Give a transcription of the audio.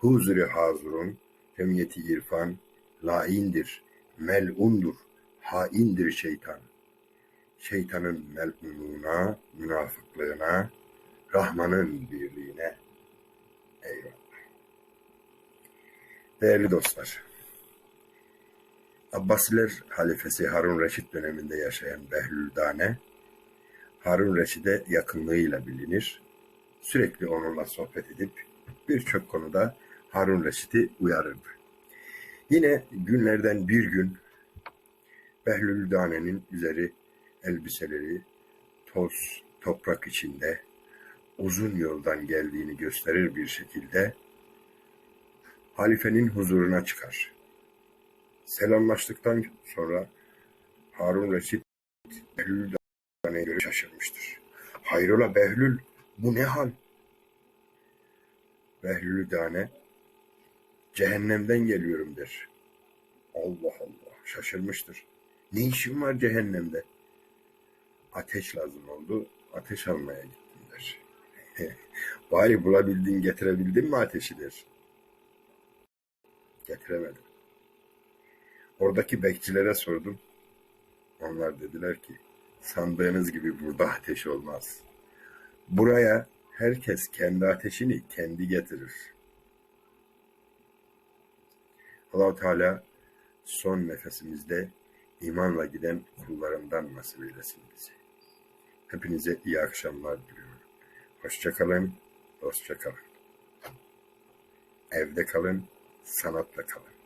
huzuri hazurun, cemiyeti irfan, laindir, melundur, haindir şeytan. Şeytanın melunluğuna, münafıklığına, Rahman'ın birliğine. Eyvallah. Değerli dostlar, Abbasiler halifesi Harun Reşit döneminde yaşayan Behlül Dane, Harun Reşit'e yakınlığıyla bilinir. Sürekli onunla sohbet edip birçok konuda Harun Reşit'i uyarırdı. Yine günlerden bir gün Behlül Dane'nin üzeri elbiseleri toz, toprak içinde uzun yoldan geldiğini gösterir bir şekilde halifenin huzuruna çıkar. Selamlaştıktan sonra Harun Reşit Behlül Dane'ye göre şaşırmıştır. Hayrola Behlül bu ne hal? Behlül Dane cehennemden geliyorum der. Allah Allah şaşırmıştır. Ne işin var cehennemde? Ateş lazım oldu. Ateş almaya gittim der. Bari bulabildin getirebildin mi ateşi der. Getiremedim. Oradaki bekçilere sordum. Onlar dediler ki sandığınız gibi burada ateş olmaz. Buraya herkes kendi ateşini kendi getirir. Allah Teala son nefesimizde imanla giden kullarından nasip eylesin bizi. Hepinize iyi akşamlar diliyorum. Hoşça kalın, dostça. Evde kalın, sanatla kalın.